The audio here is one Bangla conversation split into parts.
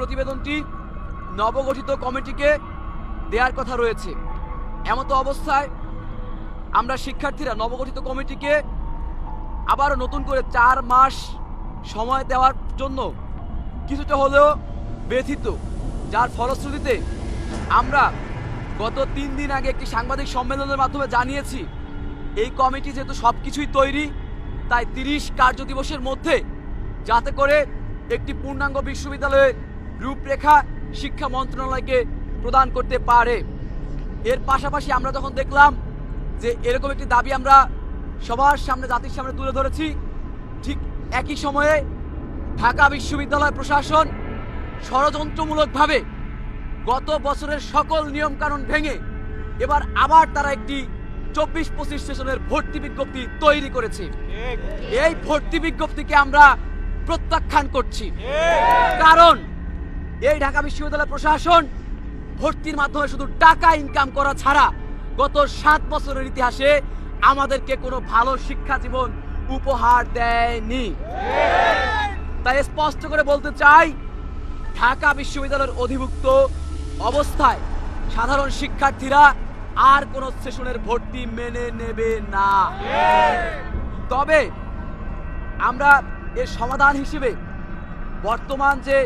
প্রতিবেদনটি নবগঠিত কমিটিকে দেওয়ার কথা রয়েছে। এমতো অবস্থায় আমরা শিক্ষার্থীরা নবগঠিত কমিটিকে আবারও নতুন করে চার মাস সময় দেওয়ার জন্য কিছুটা হলেও ব্যথিত। যার ফলশ্রুতিতে আমরা গত তিন দিন আগে একটি সাংবাদিক সম্মেলনের মাধ্যমে জানিয়েছি, এই কমিটি যেহেতু সব কিছুই তৈরি, তাই তিরিশ কার্যদিবসের মধ্যে যাতে করে একটি পূর্ণাঙ্গ বিশ্ববিদ্যালয়ের রূপরেখা শিক্ষা মন্ত্রণালয়কে প্রদান করতে পারে। এর পাশাপাশি আমরা যখন দেখলাম যে এরকম একটি দাবি আমরা সবার সামনে জাতির সামনে তুলে ধরেছি ঠিক একই সময়ে ঢাকা বিশ্ববিদ্যালয় প্রশাসন ষড়যন্ত্রমূলকভাবে গত বছরের সকল নিয়মকানুন ভেঙে এবার আবার তারা একটি চব্বিশ পঁচিশ সেশনের ভর্তি বিজ্ঞপ্তি তৈরি করেছে। এই ভর্তি বিজ্ঞপ্তিকে আমরা প্রত্যাখ্যান করছি। কারণ এই ঢাকা বিশ্ববিদ্যালয় প্রশাসন ভর্তির মাধ্যমে শুধু টাকা ইনকাম করা ছাড়া গত সাত বছরের ইতিহাসে আমাদেরকে কোনো ভালো শিক্ষা জীবন উপহার দেয়নি। তাই স্পষ্ট করে বলতে চাই, ঢাকা বিশ্ববিদ্যালয়ের অধিভুক্ত অবস্থায় সাধারণ শিক্ষার্থীরা আর কোন সেশনের ভর্তি মেনে নেবে না। তবে আমরা এর সমাধান হিসেবে বর্তমান যে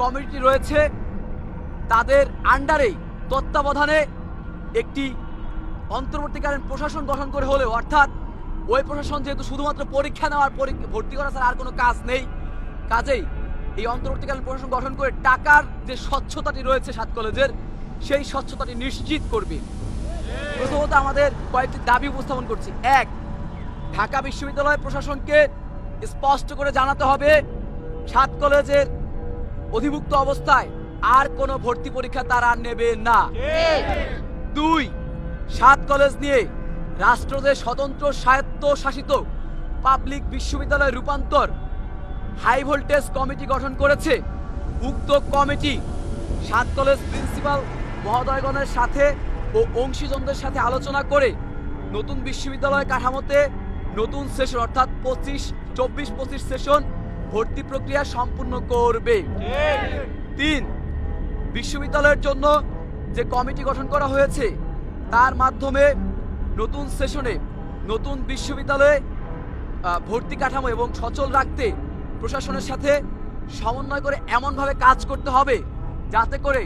কমিটি রয়েছে, তাদের আন্ডারেই তত্ত্বাবধানে একটি অন্তর্বর্তীকালীন প্রশাসন গঠন করে হলেও, অর্থাৎ ওই প্রশাসন যেহেতু শুধুমাত্র পরীক্ষা নেওয়ার ভর্তি করা ছাড়া আর কোনো কাজ নেই, কাজেই এই অন্তর্বর্তীকালীন প্রশাসন গঠন করে টাকার যে স্বচ্ছতাটি রয়েছে সাত কলেজের, সেই স্বচ্ছতাটি নিশ্চিত করবে। প্রথমত আমাদের কয়েকটি দাবি উপস্থাপন করছি। এক, ঢাকা বিশ্ববিদ্যালয় প্রশাসনকে স্পষ্ট করে জানাতে হবে, সাত কলেজের অধিভুক্ত অবস্থায় আর কোনো ভর্তি পরীক্ষা তারা নেবে না। দুই, সাত কলেজ নিয়ে রাষ্ট্রদের স্বতন্ত্র স্বায়ত্ত শাসিত পাবলিক বিশ্ববিদ্যালয় রূপান্তর হাই ভোল্টেজ কমিটি গঠন করেছে। উক্ত কমিটি সাত কলেজ প্রিন্সিপাল মহোদয়গণের সাথে ও অংশীজনদের সাথে আলোচনা করে নতুন বিশ্ববিদ্যালয় কাঠামোতে নতুন সেশন, অর্থাৎ পঁচিশ, চব্বিশ, পঁচিশ সেশন ভর্তি প্রক্রিয়া সম্পূর্ণ করবে। তিন, বিশ্ববিদ্যালয়ের জন্য যে কমিটি গঠন করা হয়েছে, তার মাধ্যমে নতুন সেশনে নতুন বিশ্ববিদ্যালয়ে ভর্তি কাঠামো এবং সচল রাখতে প্রশাসনের সাথে সমন্বয় করে এমনভাবে কাজ করতে হবে যাতে করে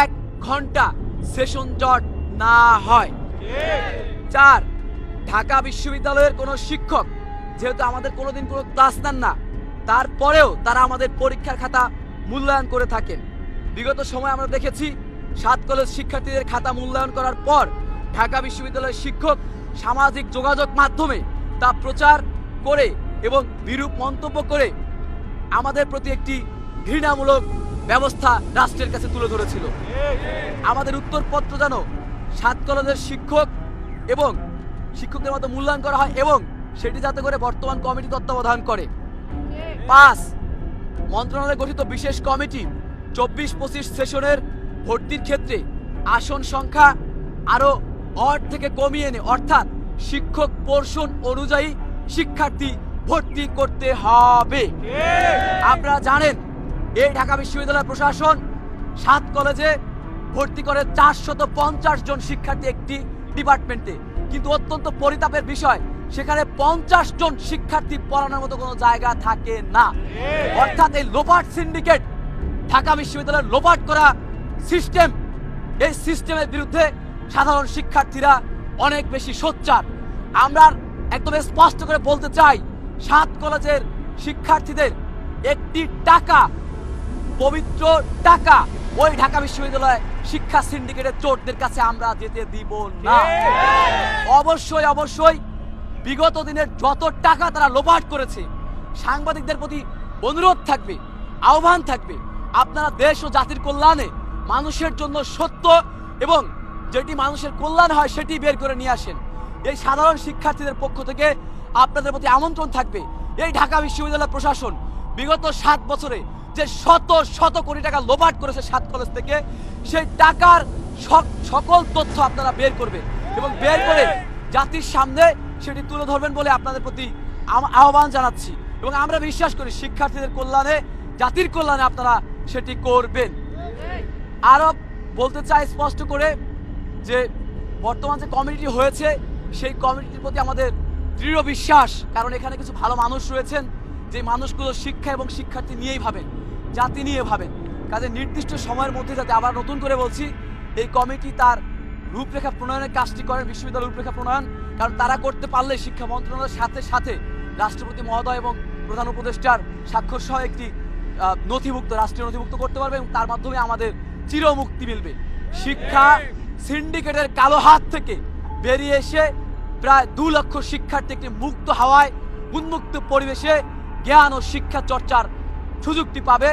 এক ঘণ্টা সেশন জট না হয়। চার, ঢাকা বিশ্ববিদ্যালয়ের কোনো শিক্ষক, যেহেতু আমাদের কোনোদিন কোনো ক্লাস নেন না তারপরেও তারা আমাদের পরীক্ষার খাতা মূল্যায়ন করে থাকেন। বিগত সময় আমরা দেখেছি, সাত কলেজ শিক্ষার্থীদের খাতা মূল্যায়ন করার পর ঢাকা বিশ্ববিদ্যালয়ের শিক্ষক সামাজিক যোগাযোগ মাধ্যমে তা প্রচার করে এবং বিরূপ মন্তব্য করে আমাদের প্রতি একটি ঘৃণামূলক ব্যবস্থা রাষ্ট্রের কাছে তুলে ধরেছিল। আমাদের উত্তরপত্র যেন সাত কলেজের শিক্ষক এবং শিক্ষকদের মতো মূল্যায়ন করা হয় এবং সেটি যাতে করে বর্তমান কমিটি তত্ত্বাবধান করে। পাঁচ। মন্ত্রণালয় গঠিত বিশেষ কমিটি চব্বিশ পঁচিশ সেশনের ভর্তির ক্ষেত্রে আসন সংখ্যা আরও অর্ধ থেকে কমিয়ে এনে, অর্থাৎ শিক্ষক পোর্শন অনুযায়ী শিক্ষার্থী ভর্তি করতে হবে। আপনারা জানেন এই ঢাকা বিশ্ববিদ্যালয় প্রশাসন সাত কলেজে ভর্তি করে চারশত পঞ্চাশ জন শিক্ষার্থী একটি ডিপার্টমেন্টে। কিন্তু অত্যন্ত পরিতাপের বিষয় সেখানে পঞ্চাশ জন শিক্ষার্থী পড়ানোর মতো কোনো জায়গা থাকে না। অর্থাৎ এই লোপাট সিন্ডিকেট ঢাকা বিশ্ববিদ্যালয়ের লোপাট করা সিস্টেম এই সিস্টেমের বিরুদ্ধে সাধারণ শিক্ষার্থীরা অনেক বেশি সোচ্চার। আমরা একদম স্পষ্ট করে বলতে চাই সাত কলেজের শিক্ষার্থীদের একটি টাকা পবিত্র টাকা ওই ঢাকা বিশ্ববিদ্যালয় শিক্ষা সিন্ডিকেটের চোরদের কাছে আমরা যেতে দিব না। অবশ্যই অবশ্যই বিগত দিনের যত টাকা তারা লোপাট করেছে, সাংবাদিকদের প্রতি অনুরোধ থাকবে, আহ্বান থাকবে, আপনারা দেশ ও জাতির কল্যাণে মানুষের জন্য সত্য এবং যেটি মানুষের কল্যাণ হয় সেটি বের করে নিয়ে আসেন। এই সাধারণ শিক্ষার্থীদের পক্ষ থেকে আপনাদের প্রতি আমন্ত্রণ থাকবে, এই ঢাকা বিশ্ববিদ্যালয় প্রশাসন বিগত সাত বছরে যে শত শত কোটি টাকা লোপাট করেছে সাত কলেজ থেকে, সেই টাকার সক- সকল তথ্য আপনারা বের করবে এবং বের করে জাতির সামনে সেটি তুলে ধরবেন বলে আপনাদের প্রতি আহ্বান জানাচ্ছি এবং আমরা বিশ্বাস করি শিক্ষার্থীদের কল্যাণে, জাতির কল্যাণে আপনারা সেটি করবেন। আরব বলতে চাই স্পষ্ট করে যে বর্তমান যে কমিটি হয়েছে, সেই কমিটির প্রতি আমাদের দৃঢ় বিশ্বাস, কারণ এখানে কিছু ভালো মানুষ রয়েছেন, যে মানুষগুলো শিক্ষা এবং শিক্ষার্থী নিয়েই ভাবেন, জাতি নিয়ে ভাবেন। কাজে নির্দিষ্ট সময়ের মধ্যে যাতে আবার নতুন করে বলছি, এই কমিটি তার রূপরেখা প্রণয়নের কাজটি করেন বিশ্ববিদ্যালয় রূপরেখা প্রণয়ন। কারণ তারা করতে পারলে শিক্ষা মন্ত্রণালয়ের সাথে সাথে রাষ্ট্রপতি মহোদয় এবং প্রধান উপদেষ্টার স্বাক্ষর সহ একটি নথিভুক্ত, রাষ্ট্রীয় নথিভুক্ত করতে পারবে এবং তার মাধ্যমে আমাদের চিরমুক্তি মিলবে। শিক্ষা সিন্ডিকেটের কালো হাত থেকে বেরিয়ে এসে প্রায় দু লক্ষ শিক্ষার্থী একটি মুক্ত হাওয়ায় উন্মুক্ত পরিবেশে জ্ঞান ও শিক্ষা চর্চার সুযোগটি পাবে।